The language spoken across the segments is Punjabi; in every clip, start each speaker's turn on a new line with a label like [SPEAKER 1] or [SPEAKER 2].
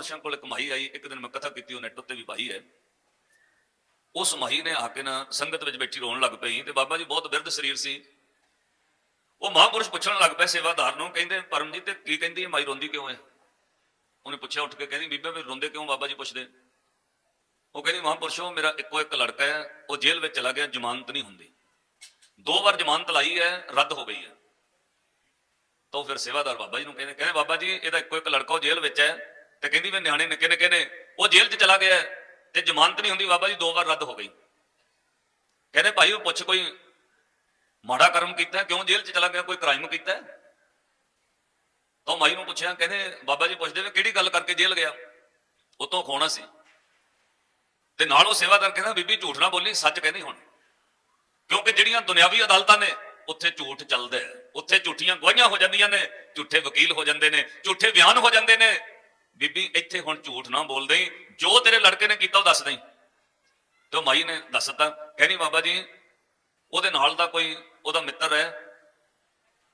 [SPEAKER 1] ਮਹਾਂਪੁਰਸ਼ਾਂ ਕੋਲ ਇੱਕ ਮਾਈ ਆਈ, ਇੱਕ ਦਿਨ ਮੈਂ ਕਥਾ ਕੀਤੀ, ਉਹ ਨੈਟ ਉੱਤੇ ਵੀ ਪਾਈ ਹੈ। ਉਸ ਮਾਈ ਨੇ ਆ ਕੇ ਨਾ ਸੰਗਤ ਵਿੱਚ ਬੈਠੀ ਰੋਣ ਲੱਗ ਪਈ ਤੇ ਬਾਬਾ ਜੀ ਬਹੁਤ ਬਿਰਧ ਸਰੀਰ ਸੀ। ਉਹ ਮਹਾਂਪੁਰਸ਼ ਪੁੱਛਣ ਲੱਗ ਪਏ ਸੇਵਾਦਾਰ ਨੂੰ, ਕਹਿੰਦੇ, ਪਰਮਜੀਤ ਤੇ ਕੀ ਕਹਿੰਦੀ ਮਾਈ ਰੋਂਦੀ ਕਿਉਂ ਹੈ? ਉਹਨੇ ਪੁੱਛਿਆ, ਉੱਠ ਕੇ ਕਹਿੰਦੀ, ਬੀਬਾ ਵੀ ਰੋਂਦੇ ਕਿਉਂ ਬਾਬਾ ਜੀ ਪੁੱਛਦੇ? ਉਹ ਕਹਿੰਦੀ, ਮਹਾਂਪੁਰਸ਼ੋ, ਮੇਰਾ ਇੱਕੋ ਇੱਕ ਲੜਕਾ ਹੈ, ਉਹ ਜੇਲ੍ਹ ਵਿੱਚ ਚਲਾ ਗਿਆ, ਜ਼ਮਾਨਤ ਨਹੀਂ ਹੁੰਦੀ। ਦੋ ਵਾਰ ਜ਼ਮਾਨਤ ਲਾਈ ਹੈ, ਰੱਦ ਹੋ ਗਈ ਹੈ। ਤਾਂ ਉਹ ਫਿਰ ਸੇਵਾਦਾਰ ਬਾਬਾ ਜੀ ਨੂੰ ਕਹਿੰਦੇ ਕਹਿੰਦੇ, ਬਾਬਾ ਜੀ, ਇਹਦਾ ਇੱਕੋ ਇੱਕ ਲੜਕਾ ਉਹ ਜੇਲ੍ਹ ਵਿੱਚ ਹੈ ਤੇ ਕਹਿੰਦੀ ਵੀ ਨਿਆਣੇ ਨਿੱਕੇ ਨਿੱਕੇ ਨੇ, ਉਹ ਜੇਲ੍ਹ 'ਚ ਚਲਾ ਗਿਆ ਤੇ ਜ਼ਮਾਨਤ ਨਹੀਂ ਹੁੰਦੀ, ਬਾਬਾ ਜੀ ਦੋ ਵਾਰ ਰੱਦ ਹੋ ਗਈ। ਕਹਿੰਦੇ ਭਾਈ ਉਹ ਪੁੱਛ ਕੋਈ ਮਾੜਾ ਕਰਮ ਕੀਤਾ ਹੈ? ਕਿਉਂ ਜੇਲ੍ਹ 'ਚ ਚਲਾ ਗਿਆ? ਕੋਈ ਕ੍ਰਾਈਮ ਕੀਤਾ ਤਾਂ ਉਹ ਮਾਈ ਨੂੰ ਪੁੱਛਿਆ, ਕਹਿੰਦੇ ਬਾਬਾ ਜੀ ਪੁੱਛਦੇ ਵੀ ਕਿਹੜੀ ਗੱਲ ਕਰਕੇ ਜੇਲ੍ਹ ਗਿਆ? ਉਤੋਂ ਖੋਣਾ ਸੀ। ਤੇ ਨਾਲ ਉਹ ਸੇਵਾਦਾਰ ਕਹਿੰਦਾ ਬੀਬੀ ਝੂਠ ਨਾ ਬੋਲੀ, ਸੱਚ ਕਹਿੰਦੀ ਹੁਣ। ਕਿਉਂਕਿ ਜਿਹੜੀਆਂ ਦੁਨਿਆਵੀ ਅਦਾਲਤਾਂ ਨੇ, ਉੱਥੇ ਝੂਠ ਚੱਲਦਾ ਉੱਥੇ ਝੂਠੀਆਂ ਗਵਾਹੀਆਂ ਹੋ ਜਾਂਦੀਆਂ ਨੇ, ਝੂਠੇ ਵਕੀਲ ਹੋ ਜਾਂਦੇ ਨੇ, ਝੂਠੇ ਬਿਆਨ ਹੋ ਜਾਂਦੇ ਨੇ। ਬੀਬੀ, ਇੱਥੇ ਹੁਣ ਝੂਠ ਨਾ ਬੋਲ ਬੋਲਦੇ। ਜੋ ਤੇਰੇ ਲੜਕੇ ਨੇ ਕੀਤਾ, ਉਹ ਦੱਸ ਦੇਈਂ। ਤੇ ਉਹ ਮਾਈ ਨੇ ਦੱਸ ਦਿੱਤਾ। ਕਹਿੰਦੀ ਬਾਬਾ ਜੀ, ਉਹਦੇ ਨਾਲ ਦਾ ਕੋਈ, ਉਹਦਾ ਮਿੱਤਰ ਹੈ।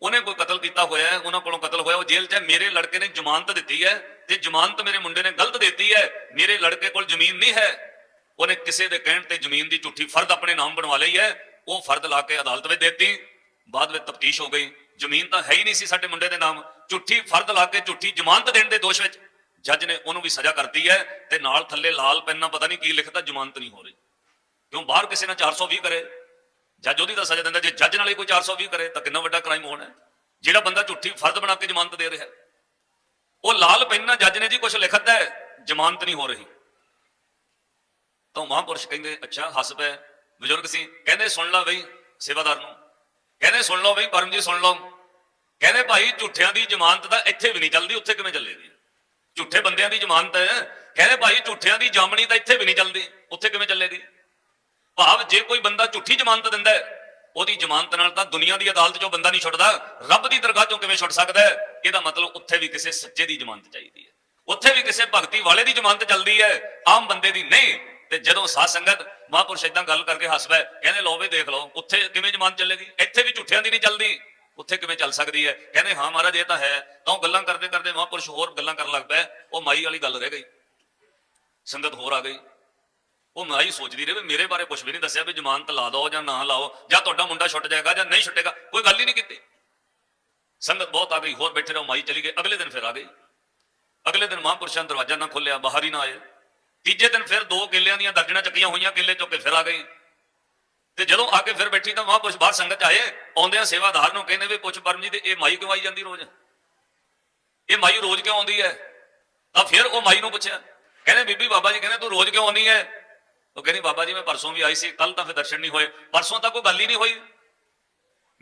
[SPEAKER 1] ਉਹਨੇ ਕੋਈ ਕਤਲ ਕੀਤਾ ਹੋਇਆ ਹੈ, ਉਹਨਾਂ ਕੋਲੋਂ ਕਤਲ ਹੋਇਆ। ਉਹ ਜੇਲ੍ਹ 'ਚ ਹੈ। ਮੇਰੇ ਲੜਕੇ ਨੇ ਜ਼ਮਾਨਤ ਦਿੱਤੀ ਹੈ। ਤੇ ਜ਼ਮਾਨਤ ਮੇਰੇ ਮੁੰਡੇ ਨੇ ਗਲਤ ਦਿੱਤੀ ਹੈ। ਮੇਰੇ ਲੜਕੇ ਕੋਲ ਜ਼ਮੀਨ ਨਹੀਂ ਹੈ। ਉਹਨੇ ਕਿਸੇ ਦੇ ਕਹਿਣ ਤੇ ਜ਼ਮੀਨ ਦੀ ਝੂਠੀ ਫਰਦ ਆਪਣੇ ਨਾਮ ਬਣਵਾ ਲਈ ਹੈ। ਉਹ ਫਰਦ ਲਾ ਕੇ ਅਦਾਲਤ ਵਿੱਚ ਦੇਤੀ। ਬਾਅਦ ਵਿੱਚ ਤਫਤੀਸ਼ ਹੋ ਗਈ। ਜ਼ਮੀਨ ਤਾਂ ਹੈ ਹੀ ਨਹੀਂ ਸੀ ਸਾਡੇ ਮੁੰਡੇ ਦੇ ਨਾਮ। ਝੂਠੀ ਫਰਦ ਲਾ ਕੇ ਝੂਠੀ ਜ਼ਮਾਨਤ ਦੇਣ ਦੇ ਦੋਸ਼ ਵਿੱਚ। ਜੱਜ ਨੇ ਉਹਨੂੰ ਵੀ ਸਜ਼ਾ ਕਰਤੀ ਹੈ ਤੇ ਨਾਲ ਥੱਲੇ ਲਾਲ ਪੈਨ ਨਾਲ ਪਤਾ ਨਹੀਂ ਕੀ ਲਿਖਦਾ ਜ਼ਮਾਨਤ ਨਹੀਂ ਹੋ ਰਹੀ। ਕਿਉਂ ਬਾਹਰ ਕਿਸੇ ਨਾਲ 420 ਕਰੇ? ਜੱਜ ਉਹਦੀ ਤਾਂ ਸਜ਼ਾ ਦਿੰਦਾ, ਜੇ ਜੱਜ ਨਾਲ ਹੀ ਕੋਈ 420 ਕਰੇ ਤਾਂ ਕਿੰਨਾ ਵੱਡਾ ਕ੍ਰਾਈਮ ਹੋਣਾ ਜਿਹੜਾ ਬੰਦਾ ਝੂਠੀ ਫਰਦ ਬਣਾ ਕੇ ਜ਼ਮਾਨਤ ਦੇ ਰਿਹਾ ਉਹ ਲਾਲ ਪੈਨ ਨਾਲ ਜੱਜ ਨੇ ਜੀ ਕੁਝ ਲਿਖਦਾ ਹੈ, ਜ਼ਮਾਨਤ ਨਹੀਂ ਹੋ ਰਹੀ। ਤਾਂ ਮਹਾਂਪੁਰਸ਼ ਕਹਿੰਦੇ, ਅੱਛਾ ਹੱਸ ਪਏ ਬਜ਼ੁਰਗ ਸੀ, ਕਹਿੰਦੇ ਸੁਣ ਲਾ ਬਈ ਸੇਵਾਦਾਰ ਨੂੰ। ਕਹਿੰਦੇ ਸੁਣ ਲਓ ਬਈ ਪਰਮ ਜੀ ਸੁਣ ਲਓ। ਕਹਿੰਦੇ ਭਾਈ ਝੂਠਿਆਂ ਦੀ ਜ਼ਮਾਨਤ ਤਾਂ ਇੱਥੇ ਵੀ ਨਹੀਂ ਚੱਲਦੀ, ਉੱਥੇ ਕਿਵੇਂ ਚੱਲੇਗੀ? ਝੂਠੇ ਬੰਦਿਆਂ ਦੀ ਜ਼ਮਾਨਤ ਕਹਿੰਦੇ ਭਾਈ, ਝੂਠਿਆਂ ਦੀ ਜਾਮਣੀ ਤਾਂ ਇੱਥੇ ਵੀ ਨਹੀਂ ਚੱਲਦੀ। ਉੱਥੇ ਕਿਵੇਂ ਚੱਲੇਗੀ? ਭਾਵ ਜੇ ਕੋਈ ਬੰਦਾ ਝੂਠੀ ਜ਼ਮਾਨਤ ਦਿੰਦਾ ਉਹਦੀ ਜ਼ਮਾਨਤ ਨਾਲ ਤਾਂ ਦੁਨੀਆ ਦੀ ਅਦਾਲਤ 'ਚੋਂ ਬੰਦਾ ਨਹੀਂ ਛੁੱਟਦਾ। ਰੱਬ ਦੀ ਦਰਗਾਹ 'ਚੋਂ ਕਿਵੇਂ ਛੁੱਟ ਸਕਦਾ ਇਹਦਾ ਮਤਲਬ ਉੱਥੇ ਵੀ ਕਿਸੇ ਸੱਚੇ ਦੀ ਜ਼ਮਾਨਤ ਚਾਹੀਦੀ ਹੈ। ਉੱਥੇ ਵੀ ਕਿਸੇ ਭਗਤੀ ਵਾਲੇ ਦੀ ਜ਼ਮਾਨਤ ਚੱਲਦੀ ਹੈ, ਆਮ ਬੰਦੇ ਦੀ ਨਹੀਂ। ਤੇ ਜਦੋਂ ਸਾਧ ਸੰਗਤ ਮਹਾਂਪੁਰਸ਼ ਇਦਾਂ ਗੱਲ ਕਰਕੇ ਹੱਸ ਪਏ ਕਹਿੰਦੇ ਲਓ ਵੀ ਦੇਖ ਲਓ, ਉੱਥੇ ਕਿਵੇਂ ਜ਼ਮਾਨਤ ਚੱਲੇਗੀ? ਇੱਥੇ ਵੀ ਝੂਠਿਆਂ ਦੀ ਨਹੀਂ ਚੱਲਦੀ। ਉੱਥੇ ਕਿਵੇਂ ਚੱਲ ਸਕਦੀ ਹੈ? ਕਹਿੰਦੇ, ਹਾਂ ਮਹਾਰਾਜ, ਇਹ ਤਾਂ ਹੈ। ਤਾਂ ਉਹ ਗੱਲਾਂ ਕਰਦੇ ਕਰਦੇ ਮਹਾਂਪੁਰਸ਼ ਹੋਰ ਗੱਲਾਂ ਕਰਨ ਲੱਗ ਪਏ ਉਹ ਮਾਈ ਵਾਲੀ ਗੱਲ ਰਹਿ ਗਈ। ਸੰਗਤ ਹੋਰ ਆ ਗਈ। ਉਹ ਮਾਈ ਸੋਚਦੀ ਰਹੇ ਵੀ ਮੇਰੇ ਬਾਰੇ ਕੁਝ ਵੀ ਨਹੀਂ ਦੱਸਿਆ ਵੀ ਜ਼ਮਾਨਤ ਲਾ ਦਿਓ ਜਾਂ ਨਾ ਲਾਓ, ਜਾਂ ਤੁਹਾਡਾ ਮੁੰਡਾ ਛੁੱਟ ਜਾਏਗਾ ਜਾਂ ਨਹੀਂ ਛੁੱਟੇਗਾ। ਕੋਈ ਗੱਲ ਹੀ ਨਹੀਂ ਕੀਤੀ। ਸੰਗਤ ਬਹੁਤ ਆ ਗਈ। ਹੋਰ ਬੈਠੇ ਰਹੋ, ਮਾਈ ਚਲੀ ਗਈ। ਅਗਲੇ ਦਿਨ ਫਿਰ ਆ ਗਈ। ਅਗਲੇ ਦਿਨ ਮਹਾਂਪੁਰਸ਼ਾਂ ਦਰਵਾਜ਼ਾ ਨਾ ਖੋਲਿਆ ਬਾਹਰ ਹੀ ਨਾ ਆਏ। ਤੀਜੇ ਦਿਨ ਫਿਰ ਦੋ ਕਿੱਲਿਆਂ ਦੀਆਂ ਦਰਜਣਾ ਚੱਕੀਆਂ ਹੋਈਆਂ, ਕਿੱਲੇ ਚੁੱਕ ਕੇ ਫਿਰ ਆ ਗਈ। ਤੇ ਜਦੋਂ ਆ ਕੇ ਫਿਰ ਬੈਠੀ ਤਾਂ ਮਹਾਂਪੁਰਸ਼ ਬਾਹਰ ਸੰਗਤ 'ਚ ਆਏ ਆ ਸੇਵਾਦਾਰ ਨੂੰ ਕਹਿੰਦੇ ਵੀ ਪੁੱਛ ਪਰਮ ਜੀ ਤੇ ਇਹ ਮਾਈ ਕਿਉਂ ਆਈ ਜਾਂਦੀ ਰੋਜ਼? ਇਹ ਮਾਈ ਰੋਜ਼ ਕਿਉਂ ਆਉਂਦੀ ਹੈ? ਤਾਂ ਫਿਰ ਉਹ ਮਾਈ ਨੂੰ ਪੁੱਛਿਆ, ਕਹਿੰਦੇ ਬੀਬੀ ਬਾਬਾ ਜੀ ਕਹਿੰਦੇ ਤੂੰ ਰੋਜ਼ ਕਿਉਂ ਆਉਂਦੀ ਹੈ? ਉਹ ਕਹਿੰਦੀ ਬਾਬਾ ਜੀ ਮੈਂ ਪਰਸੋਂ ਵੀ ਆਈ ਸੀ ਕੱਲ ਤਾਂ ਫਿਰ ਦਰਸ਼ਨ ਨਹੀਂ ਹੋਏ। ਪਰਸੋਂ ਤਾਂ ਕੋਈ ਗੱਲ ਹੀ ਨਹੀਂ ਹੋਈ।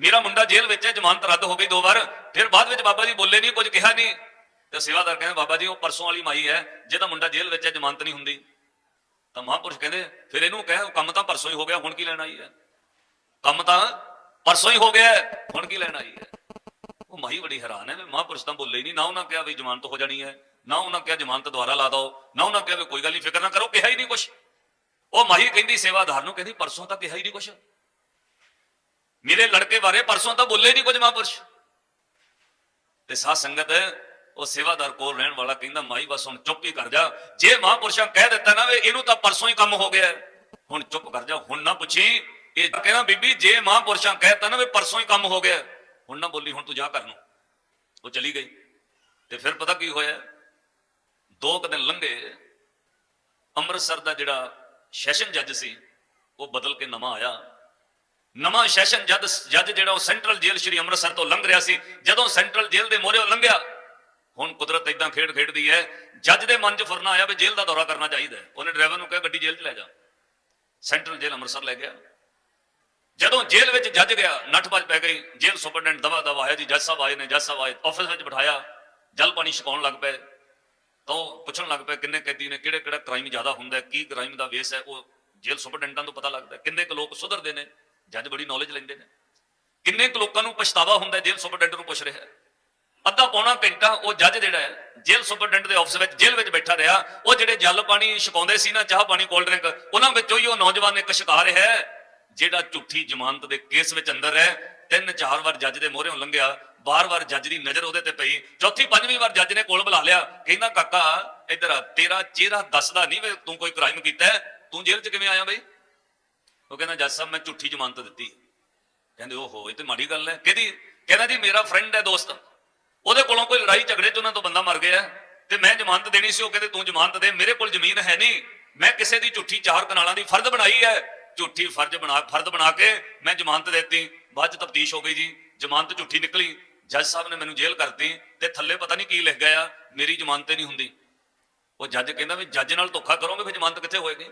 [SPEAKER 1] ਮੇਰਾ ਮੁੰਡਾ ਜੇਲ੍ਹ ਵਿੱਚ ਹੈ, ਜ਼ਮਾਨਤ ਰੱਦ ਹੋ ਗਈ ਦੋ ਵਾਰ। ਫਿਰ ਬਾਅਦ ਵਿੱਚ ਬਾਬਾ ਜੀ ਬੋਲੇ ਨਹੀਂ, ਕੁਝ ਕਿਹਾ ਨਹੀਂ। ਤੇ ਸੇਵਾਦਾਰ ਕਹਿੰਦੇ ਬਾਬਾ ਜੀ ਉਹ ਪਰਸੋਂ ਵਾਲੀ ਮਾਈ ਹੈ ਜਿਹਦਾ ਮੁੰਡਾ ਜੇਲ੍ਹ ਵਿੱਚ ਹੈ, ਜ਼ਮਾਨਤ ਨਹੀਂ ਹੁੰਦੀ। ਤਾਂ ਮਹਾਂਪੁਰਸ਼ ਕਹਿੰਦੇ, ਫਿਰ ਇਹਨੂੰ ਕਹਿ ਕੰਮ ਤਾਂ ਪਰਸੋਂ ਹੀ ਹੋ ਗਿਆ, ਹੁਣ ਕੀ ਲੈਣ ਆਈ ਹੈ? ਕੰਮ ਤਾਂ ਪਰਸੋਂ ਹੀ ਹੋ ਗਿਆ ਹੁਣ ਕੀ ਲੈਣ ਆਈ ਹੈ? ਉਹ ਮਾਈ ਬੜੀ ਹੈਰਾਨ ਹੈ ਵੀ ਮਹਾਂਪੁਰਸ਼ ਤਾਂ ਬੋਲੇ ਹੀ ਨਹੀਂ, ਨਾ ਉਹਨਾਂ ਕਿਹਾ ਵੀ ਜ਼ਮਾਨਤ ਹੋ ਜਾਣੀ ਹੈ, ਨਾ ਉਹਨਾਂ ਕਿਹਾ ਜ਼ਮਾਨਤ ਦੁਬਾਰਾ ਲਾ ਦਿਓ, ਨਾ ਉਹਨਾਂ ਕਿਹਾ ਵੀ ਕੋਈ ਗੱਲ ਨਹੀਂ, ਫਿਕਰ ਨਾ ਕਰੋ, ਕਿਹਾ ਹੀ ਨਹੀਂ ਕੁਛ। ਉਹ ਮਾਹੀ ਕਹਿੰਦੀ ਸੇਵਾਦਾਰ ਨੂੰ ਕਹਿੰਦੀ, ਪਰਸੋਂ ਤਾਂ ਕਿਹਾ ਹੀ ਨਹੀਂ ਕੁਛ। ਮੇਰੇ ਲੜਕੇ ਬਾਰੇ ਪਰਸੋਂ ਤਾਂ ਬੋਲੇ ਨਹੀਂ ਕੁਝ ਮਹਾਂਪੁਰਸ਼। ਤੇ ਸਾਧ ਸੰਗਤ ਉਹ ਸੇਵਾਦਾਰ ਕੋਲ ਰਹਿਣ ਵਾਲਾ ਕਹਿੰਦਾ, ਮਾਈ ਬਸ ਹੁਣ ਚੁੱਪ ਹੀ ਕਰ ਜਾ। ਜੇ ਮਹਾਂਪੁਰਸ਼ਾਂ ਕਹਿ ਦਿੱਤਾ ਨਾ ਵੀ ਇਹਨੂੰ ਤਾਂ ਪਰਸੋਂ ਹੀ ਕੰਮ ਹੋ ਗਿਆ ਹੁਣ ਚੁੱਪ ਕਰ ਜਾ, ਹੁਣ ਨਾ ਪੁੱਛੀ। ਇਹ ਕਹਿੰਦਾ, ਬੀਬੀ, ਜੇ ਮਹਾਂਪੁਰਸ਼ਾਂ ਕਹਿ ਦਿੱਤਾ ਨਾ ਵੀ ਪਰਸੋਂ ਹੀ ਕੰਮ ਹੋ ਗਿਆ ਹੁਣ ਨਾ ਬੋਲੀ, ਹੁਣ ਤੂੰ ਜਾ ਕਰ ਨੂੰ। ਉਹ ਚਲੀ ਗਈ ਤੇ ਫਿਰ ਪਤਾ ਕੀ ਹੋਇਆ? ਦੋ ਕੁ ਦਿਨ ਲੰਘੇ, ਅੰਮ੍ਰਿਤਸਰ ਦਾ ਜਿਹੜਾ ਸੈਸ਼ਨ ਜੱਜ ਸੀ, ਉਹ ਬਦਲ ਕੇ ਨਵਾਂ ਆਇਆ। ਨਵਾਂ ਸੈਸ਼ਨ ਜੱਜ ਜੱਜ ਜਿਹੜਾ ਉਹ ਸੈਂਟਰਲ ਜੇਲ੍ਹ ਸ਼੍ਰੀ ਅੰਮ੍ਰਿਤਸਰ ਤੋਂ ਲੰਘ ਰਿਹਾ ਸੀ। ਜਦੋਂ ਸੈਂਟਰਲ ਜੇਲ੍ਹ ਦੇ ਮੋਹਰੇ ਲੰਘਿਆ ਹੁਣ ਕੁਦਰਤ ਇਦਾਂ ਖੇਡ ਖੇਡਦੀ ਹੈ, ਜੱਜ ਦੇ ਮਨ 'ਚ ਫੁਰਨਾ ਆਇਆ ਵੀ ਜੇਲ੍ਹ ਦਾ ਦੌਰਾ ਕਰਨਾ ਚਾਹੀਦਾ ਉਹਨੇ ਡਰਾਈਵਰ ਨੂੰ ਕਿਹਾ, ਗੱਡੀ ਜੇਲ੍ਹ 'ਚ ਲੈ ਜਾ। ਸੈਂਟਰਲ ਜੇਲ੍ਹ ਅੰਮ੍ਰਿਤਸਰ ਲੈ ਗਿਆ। ਜਦੋਂ ਜੇਲ੍ਹ ਵਿੱਚ ਜੱਜ ਗਿਆ ਨੱਠਪੱਜ ਪੈ ਗਈ, ਜੇਲ੍ਹ ਸੁਪਰਡੈਂਟ ਦਵਾ ਦਵਾ ਆਇਆ, ਜੀ, ਜੱਜ ਸਾਹਿਬ ਆਏ ਨੇ, ਜੱਜ ਸਾਹਿਬ ਆਏ। ਆਫਿਸ ਵਿੱਚ ਬਿਠਾਇਆ, ਜਲ ਪਾਣੀ ਛਕਾਉਣ ਲੱਗ ਪਏ। ਤਾਂ ਉਹ ਪੁੱਛਣ ਲੱਗ ਪਏ, ਕਿੰਨੇ ਕੈਦੀ ਨੇ? ਕਿਹੜੇ, ਕਿਹੜਾ ਕ੍ਰਾਈਮ ਜ਼ਿਆਦਾ ਹੁੰਦਾ ਕੀ ਕ੍ਰਾਈਮ ਦਾ ਵੇਸ ਹੈ? ਉਹ ਜੇਲ੍ਹ ਸੁਪਰਡੈਂਟਾਂ ਤੋਂ ਪਤਾ ਲੱਗਦਾ ਕਿੰਨੇ ਕੁ ਲੋਕ ਸੁਧਰਦੇ ਨੇ? ਜੱਜ ਬੜੀ ਨੌਲੇਜ ਲੈਂਦੇ ਨੇ। ਕਿੰਨੇ ਕੁ ਲੋਕਾਂ ਨੂੰ ਪਛਤਾਵਾ ਹੁੰਦਾ ਜੇਲ੍ਹ ਸੁਪਰਡੈਂਟ ਨੂੰ ਪੁੱਛ ਰਿਹਾ ਹੈ। ਅੱਧਾ ਪੌਣਾ ਘੰਟਾ ਉਹ ਜੱਜ ਜਿਹੜਾ ਹੈ, ਜੇਲ੍ਹ ਸੁਪਰਡੈਂਟ ਦੇ ਆਫਿਸ ਵਿੱਚ, ਜੇਲ੍ਹ ਵਿੱਚ ਬੈਠਾ ਰਿਹਾ। ਉਹ ਜਿਹੜੇ ਜਲ ਪਾਣੀ ਛਕਾਉਂਦੇ ਸੀ ਨਾ, ਚਾਹ ਪਾਣੀ ਕੋਲਡ ਡਰਿੰਕ ਉਹਨਾਂ ਵਿੱਚੋਂ ਹੀ ਉਹ ਨੌਜਵਾਨ ਇੱਕ ਸ਼ਿਕਾਰ ਹੈ, ਜਿਹੜਾ ਝੂਠੀ ਜ਼ਮਾਨਤ ਦੇ ਕੇਸ ਵਿੱਚ ਅੰਦਰ ਹੈ। ਤਿੰਨ ਚਾਰ ਵਾਰ ਜੱਜ ਦੇ ਮੋਹਰੇ ਲੰਘਿਆ। ਬਾਰ-ਬਾਰ ਜੱਜ ਦੀ ਨਜ਼ਰ ਉਹਦੇ ਤੇ ਪਈ। ਚੌਥੀ, ਪੰਜਵੀਂ ਵਾਰ ਜੱਜ ਨੇ ਕੋਲ ਬੁਲਾ ਲਿਆ। ਕਹਿੰਦਾ, ਕਾਕਾ, ਇੱਧਰ ਆ, ਤੇਰਾ ਚਿਹਰਾ ਦੱਸਦਾ ਨਹੀਂ ਵੀ ਤੂੰ ਕੋਈ ਕ੍ਰਾਈਮ ਕੀਤਾ ਤੂੰ ਜੇਲ੍ਹ 'ਚ ਕਿਵੇਂ ਆਇਆ ਬਈ? ਉਹ ਕਹਿੰਦਾ, ਜੱਜ ਸਾਹਿਬ, ਮੈਂ ਝੂਠੀ ਜ਼ਮਾਨਤ ਦਿੱਤੀ ਕਹਿੰਦੇ, ਓਹੋ, ਇਹ ਤੇ ਮਾੜੀ ਗੱਲ ਹੈ। ਕਿਹਦੀ, ਕਹਿੰਦਾ ਜੀ, ਮੇਰਾ ਫਰੈਂਡ ਹੈ ਦੋਸਤ। ਉਹਦੇ ਕੋਲੋਂ ਕੋਈ ਲੜਾਈ ਝਗੜੇ 'ਚ ਉਹਨਾਂ ਤੋਂ ਬੰਦਾ ਮਰ ਗਿਆ ਤੇ ਮੈਂ ਜ਼ਮਾਨਤ ਦੇਣੀ ਸੀ, ਉਹ ਕਹਿੰਦੇ ਤੂੰ ਜ਼ਮਾਨਤ ਦੇ, ਮੇਰੇ ਕੋਲ ਜ਼ਮੀਨ ਹੈ ਨਹੀਂ। ਮੈਂ ਕਿਸੇ ਦੀ ਝੂਠੀ ਚਾਰ ਕਨਾਲਾਂ ਦੀ ਫਰਦ ਬਣਾਈ ਹੈ। ਝੂਠੀ ਫਰਜ਼ ਬਣਾ ਫਰਦ ਬਣਾ ਕੇ ਮੈਂ ਜ਼ਮਾਨਤ ਦਿੱਤੀ। ਬਾਅਦ 'ਚ ਤਫਤੀਸ਼ ਹੋ ਗਈ ਜੀ, ਜ਼ਮਾਨਤ ਝੂਠੀ ਨਿਕਲੀ। ਜੱਜ ਸਾਹਿਬ ਨੇ ਮੈਨੂੰ ਜੇਲ੍ਹ ਕਰਤੀ ਤੇ ਥੱਲੇ ਪਤਾ ਨਹੀਂ ਕੀ ਲਿਖ ਗਿਆ, ਮੇਰੀ ਜ਼ਮਾਨਤ ਨਹੀਂ ਹੁੰਦੀ। ਉਹ ਜੱਜ ਕਹਿੰਦਾ ਵੀ ਜੱਜ ਨਾਲ ਧੋਖਾ ਕਰੋਗੇ, ਫਿਰ ਜ਼ਮਾਨਤ ਕਿੱਥੇ ਹੋਏਗੀ?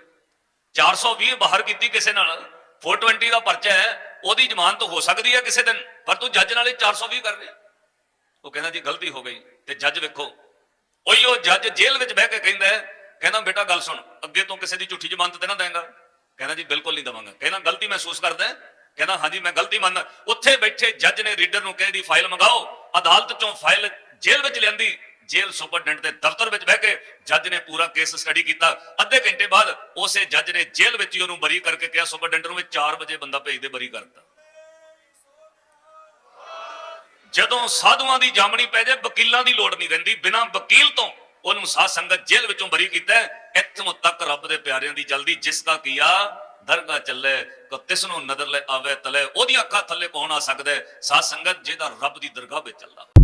[SPEAKER 1] 420 ਬਾਹਰ ਕੀਤੀ ਕਿਸੇ ਨਾਲ 420 ਦਾ ਪਰਚਾ ਹੈ, ਉਹਦੀ ਜ਼ਮਾਨਤ ਹੋ ਸਕਦੀ ਹੈ ਕਿਸੇ ਦਿਨ, ਪਰ ਤੂੰ ਜੱਜ ਨਾਲ ਇਹ 420 ਕਰ ਰਿਹਾ ਉਹ ਕਹਿੰਦਾ ਜੀ ਗਲਤੀ ਹੋ ਗਈ ਤੇ ਜੱਜ ਵੇਖੋ। ਉਹੀ ਉਹ ਜੱਜ ਜੇਲ੍ਹ ਵਿੱਚ ਬਹਿ ਕੇ ਕਹਿੰਦਾ ਕਹਿੰਦਾ ਬੇਟਾ ਗੱਲ ਸੁਣ, ਅੱਗੇ ਤੋਂ ਕਿਸੇ ਦੀ ਝੂਠੀ ਜ਼ਮਾਨਤ ਤੇ ਨਾ ਦੇਂਗਾ। ਕਹਿੰਦਾ ਜੀ ਬਿਲਕੁਲ ਨਹੀਂ ਦਵਾਂਗਾ। ਕਹਿੰਦਾ ਗਲਤੀ ਮਹਿਸੂਸ ਕਰਦਾ ਕਹਿੰਦਾ ਹਾਂਜੀ ਮੈਂ ਗਲਤੀ ਮੰਨਦਾ ਉੱਥੇ ਬੈਠੇ ਜੱਜ ਨੇ ਰੀਡਰ ਨੂੰ ਕਹਿ ਦੀ ਫਾਈਲ ਮੰਗਾਓ? ਅਦਾਲਤ ਚੋਂ ਫਾਈਲ ਜੇਲ੍ਹ ਵਿੱਚ ਲਿਆਂਦੀ। ਜੇਲ੍ਹ ਸੁਪਰਡੈਂਟ ਦੇ ਦਫ਼ਤਰ ਵਿੱਚ ਬਹਿ ਕੇ ਜੱਜ ਨੇ ਪੂਰਾ ਕੇਸ ਸਟੱਡੀ ਕੀਤਾ। ਅੱਧੇ ਘੰਟੇ ਬਾਅਦ ਉਸੇ ਜੱਜ ਨੇ ਜੇਲ੍ਹ ਵਿੱਚ ਹੀ ਉਹਨੂੰ ਬਰੀ ਕਰਕੇ ਕਿਹਾ, ਸੁਪਰਡੈਂਟ ਨੂੰ ਵੀ 4 ਵਜੇ ਬੰਦਾ ਭੇਜ ਦੇ ਬਰੀ ਕਰਤਾ। ਜਦੋਂ ਸਾਧੂਆਂ ਦੀ ਜਾਮਣੀ ਪੈ ਜਾਏ, ਵਕੀਲਾਂ ਦੀ ਲੋੜ ਨਹੀਂ ਰਹਿੰਦੀ। ਬਿਨਾਂ ਵਕੀਲ ਤੋਂ ਉਹਨੂੰ ਸਾਧ ਸੰਗਤ ਜੇਲ੍ਹ ਵਿੱਚੋਂ ਬਰੀ ਕੀਤਾ ਇੱਥੋਂ ਤੱਕ ਰੱਬ ਦੇ ਪਿਆਰਿਆਂ ਦੀ ਜਲਦੀ ਜਿਸ ਦਾ ਕੀਆ ਦਰਗਾ ਚੱਲੇ, ਕੋ ਤਿਸ ਨੂੰ ਨਜ਼ਰ ਲੈ ਆਵੇ ਤਲੇ, ਉਹਦੀਆਂ ਅੱਖਾਂ ਥੱਲੇ ਕੌਣ ਆ ਸਕਦਾ ਹੈ? ਸਾਧ ਸੰਗਤ ਜਿਹਦਾ ਰੱਬ ਦੀ ਦਰਗਾਹ ਵਿੱਚ ਚੱਲਦਾ।